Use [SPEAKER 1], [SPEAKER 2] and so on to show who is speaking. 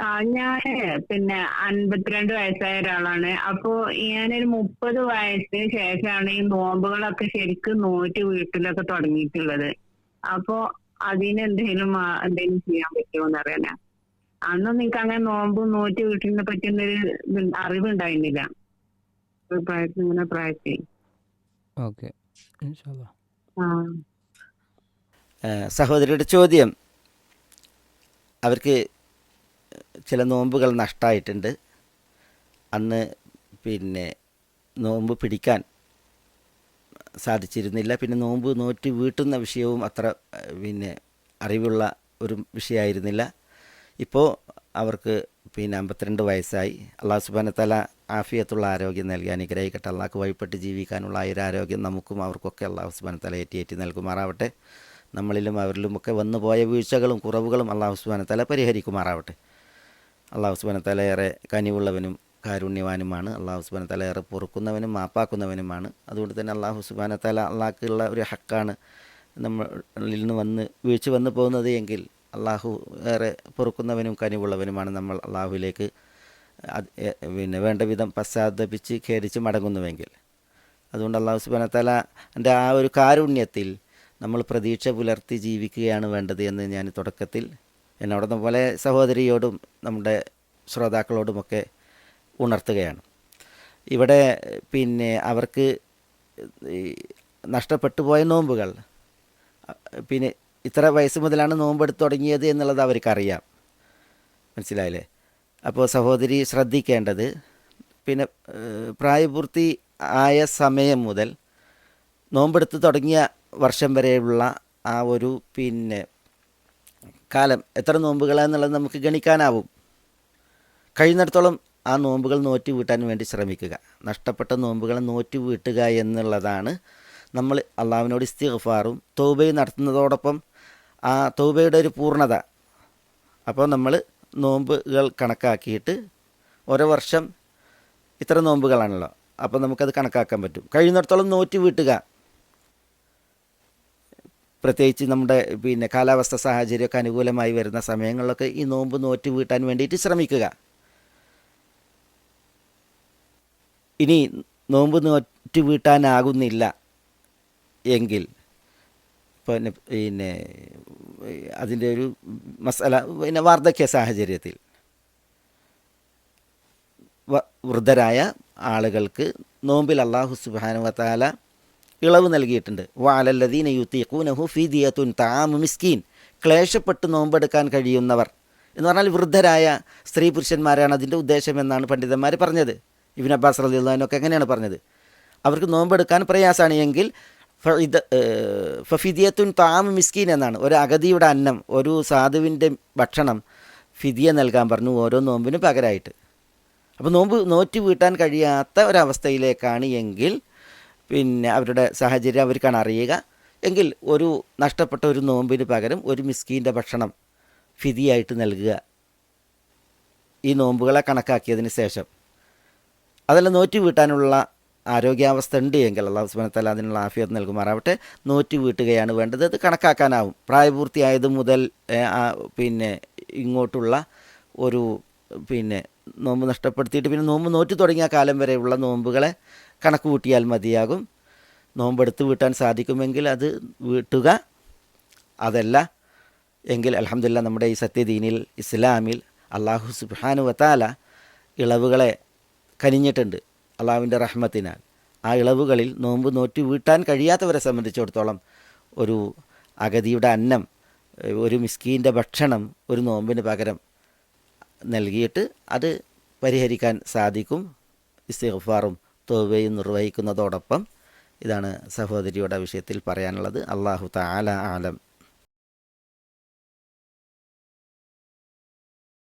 [SPEAKER 1] ആ ഞാൻ പിന്നെ അൻപത്തിരണ്ട് വയസ്സായ ഒരാളാണ്. അപ്പോ ഞാനൊരു മുപ്പത് വയസ്സിന് ശേഷമാണ് ഈ നോമ്പുകളൊക്കെ ശരിക്കും നോറ്റ് വീട്ടിലൊക്കെ തുടങ്ങിയിട്ടുള്ളത്. അപ്പോ അതിനെന്തെങ്കിലും എന്തെങ്കിലും എന്തെങ്കിലും ചെയ്യാൻ പറ്റുമോ എന്ന് അറിയാനാ അന്നൊന്നും എനിക്ക് അങ്ങനെ നോമ്പ് നോറ്റ് വീട്ടിനെ പറ്റുന്നൊരു ഒരു അറിവുണ്ടായിരുന്നില്ല. പ്രായത്തിൽ ഇങ്ങനെ പ്രായത്തിൽ.
[SPEAKER 2] സഹോദരിയുടെ ചോദ്യം. അവർക്ക് ചില നോമ്പുകൾ നഷ്ടമായിട്ടുണ്ട് അന്ന് പിന്നെ നോമ്പ് പിടിക്കാൻ സാധിച്ചിരുന്നില്ല. പിന്നെ നോമ്പ് നോറ്റ് വീട്ടുന്ന വിഷയവും അത്ര പിന്നെ അറിവുള്ള ഒരു വിഷയമായിരുന്നില്ല. ഇപ്പോൾ അവർക്ക് പിന്നെ അമ്പത്തിരണ്ട് വയസ്സായി. അള്ളാഹു സുബാന തല ആഫിയത്തുള്ള ആരോഗ്യം നൽകി അനുഗ്രഹിക്കട്ടെ. അള്ളാഹ്ക്ക് വഴിപ്പെട്ട് ജീവിക്കാനുള്ള ഒരു ആരോഗ്യം നമുക്കും അവർക്കൊക്കെ അള്ളാഹു സുബാന തല ഏറ്റി നൽകുമാറാവട്ടെ. നമ്മളിലും അവരിലുമൊക്കെ വന്നു പോയ വീഴ്ചകളും കുറവുകളും അള്ളാഹു സുബാന തല പരിഹരിക്കുമാറാവട്ടെ. അള്ളാഹു സുബാന തലയേറെ കനിവുള്ളവനും കാരുണ്യവാനുമാണ്. അള്ളാഹു സുബാന തലയേറെ പൊറുക്കുന്നവനും മാപ്പാക്കുന്നവനുമാണ്. അതുകൊണ്ട് തന്നെ അള്ളാഹു സുബാന തല അള്ളാഹ്ക്കുള്ള ഒരു ഹക്കാണ് നമ്മളിൽ നിന്ന് വന്ന് വീഴ്ച വന്നു പോകുന്നത് എങ്കിൽ അള്ളാഹു ഏറെ പൊറുക്കുന്നവനും കനിവുള്ളവനുമാണ് നമ്മൾ അള്ളാഹുവിലേക്ക് പിന്നെ വേണ്ട വിധം പശ്ചാത്തപിച്ച് ഖേദിച്ച് മടങ്ങുന്നുവെങ്കിൽ. അതുകൊണ്ട് അള്ളാഹു സുബാന തല എന്റെ ആ ഒരു കാരുണ്യത്തിൽ നമ്മൾ പ്രതീക്ഷ പുലർത്തി ജീവിക്കുകയാണ് വേണ്ടത് എന്ന് ഞാൻ തുടക്കത്തിൽ എന്നോടൊന്നും പോലെ സഹോദരിയോടും നമ്മുടെ ശ്രോതാക്കളോടുമൊക്കെ ഉണർത്തുകയാണ്. ഇവിടെ പിന്നെ അവർക്ക് നഷ്ടപ്പെട്ടു പോയ നോമ്പുകൾ പിന്നെ ഇത്ര വയസ്സ് മുതലാണ് നോമ്പെടുത്ത് തുടങ്ങിയത് എന്നുള്ളത് അവർക്കറിയാം. മനസ്സിലായില്ലേ? അപ്പോൾ സഹോദരി ശ്രദ്ധിക്കേണ്ടത് പിന്നെ പ്രായപൂർത്തി ആയ സമയം മുതൽ നോമ്പെടുത്ത് തുടങ്ങിയ വർഷം വരെയുള്ള ആ ഒരു പിന്നെ കാലം എത്ര നോമ്പുകളാണെന്നുള്ളത് നമുക്ക് ഗണിക്കാനാവും. കഴിയുന്നിടത്തോളം ആ നോമ്പുകൾ നോറ്റി വീട്ടാൻ വേണ്ടി ശ്രമിക്കുക. നഷ്ടപ്പെട്ട നോമ്പുകളെ നോറ്റി വീട്ടുക എന്നുള്ളതാണ് നമ്മൾ അള്ളാവിനോട് ഇസ്തിഗ്ഫാറും തൗബയും നടത്തുന്നതോടൊപ്പം ആ തൗബയുടെ ഒരു പൂർണത. അപ്പോൾ നമ്മൾ നോമ്പുകൾ കണക്കാക്കിയിട്ട് ഓരോ വർഷം ഇത്ര നോമ്പുകളാണല്ലോ. അപ്പോൾ നമുക്കത് കണക്കാക്കാൻ പറ്റും. കഴിയുന്നിടത്തോളം നോറ്റി വീട്ടുക. പ്രത്യേകിച്ച് നമ്മുടെ പിന്നെ കാലാവസ്ഥ സാഹചര്യമൊക്കെ അനുകൂലമായി വരുന്ന സമയങ്ങളിലൊക്കെ ഈ നോമ്പ് നോറ്റ് വീട്ടാൻ വേണ്ടിയിട്ട് ശ്രമിക്കുക. ഇനി നോമ്പ് നോറ്റ് വീട്ടാനാകുന്നില്ല എങ്കിൽ പിന്നെ പിന്നെ അതിന്റെ ഒരു മസാല പിന്നെ വാർദ്ധക്യ സാഹചര്യത്തിൽ വൃദ്ധരായ ആളുകൾക്ക് നോമ്പിൽ അള്ളാഹു സുബാനുവത്താല ഇളവ് നൽകിയിട്ടുണ്ട്. വാലല്ലദീന യുത്തീഖൂനഹു ഫീദിയത്തുൻ താമു മിസ്കീൻ. ക്ലേശപ്പെട്ട് നോമ്പെടുക്കാൻ കഴിയുന്നവർ. എന്ന് പറഞ്ഞാൽ വൃദ്ധരായ സ്ത്രീ പുരുഷന്മാരാണ് അതിന്റെ ഉദ്ദേശം എന്നാണ് പണ്ഡിതന്മാർ പറഞ്ഞത്. ഇബിൻ അബ്ബാസ് റലിയുള്ളതിനൊക്കെ എങ്ങനെയാണ് പറഞ്ഞത്. അവർക്ക് നോമ്പെടുക്കാൻ പ്രയാസമാണ് എങ്കിൽ ഇത് ഫഫിദിയത്തുൻ താമു മിസ്കീൻ എന്നാണ്. ഒരു അഗതിയുടെ അന്നം ഒരു സാധുവിന്റെ ഭക്ഷണം ഫിദിയ നൽകാൻ പറഞ്ഞു ഓരോ നോമ്പിനും പകരമായിട്ട് അപ്പോൾ നോമ്പ് നോറ്റ് വീട്ടാൻ കഴിയാത്ത ഒരവസ്ഥയിലേക്കാണ് എങ്കിൽ പിന്നെ അവരുടെ സാഹചര്യം അവർക്കാണ് അറിയുക എങ്കിൽ ഒരു നഷ്ടപ്പെട്ട ഒരു നോമ്പിന് പകരം ഒരു മിസ്കീന്റെ ഭക്ഷണം ഫിതിയായിട്ട് നൽകുക. ഈ നോമ്പുകളെ കണക്കാക്കിയതിന് ശേഷം. അതെല്ലാം നോറ്റ് വീട്ടാനുള്ള ആരോഗ്യാവസ്ഥ ഉണ്ട് എങ്കിൽ അള്ളാഹു സുബ്ഹാനഹു അതിനുള്ള ആഫിയത്ത് നൽകുമാറാവട്ടെ. നോറ്റ് വീട്ടുകയാണ് വേണ്ടത്. അത് കണക്കാക്കാനാവും. പ്രായപൂർത്തിയായത് മുതൽ പിന്നെ ഇങ്ങോട്ടുള്ള ഒരു പിന്നെ നോമ്പ് നഷ്ടപ്പെടുത്തിയിട്ട് പിന്നെ നോമ്പ് നോറ്റ് തുടങ്ങിയ കാലം വരെയുള്ള നോമ്പുകളെ കണക്ക് കൂട്ടിയാൽ മതിയാകും. നോമ്പെടുത്ത് വീട്ടാൻ സാധിക്കുമെങ്കിൽ അത് വീട്ടുക. അതല്ല എങ്കിൽ അലഹമില്ല നമ്മുടെ ഈ സത്യദീനിൽ ഇസ്ലാമിൽ അള്ളാഹു സുബാനു വത്താല ഇളവുകളെ കനിഞ്ഞിട്ടുണ്ട് അള്ളാഹുവിന്റെ റഹ്മത്തിനാൽ. ആ ഇളവുകളിൽ നോമ്പ് നോറ്റ് വീട്ടാൻ കഴിയാത്തവരെ സംബന്ധിച്ചിടത്തോളം ഒരു അഗതിയുടെ അന്നം ഒരു മിസ്കീന്റെ ഭക്ഷണം ഒരു നോമ്പിന് പകരം നൽകിയിട്ട് അത് പരിഹരിക്കാൻ സാധിക്കും. ഇസ്തിഗ്ഫാറും തോവയും നിർവഹിക്കുന്നതോടൊപ്പം ഇതാണ് സഹോദരിയുടെ വിഷയത്തിൽ പറയാനുള്ളത്. അള്ളാഹു താല ആലം.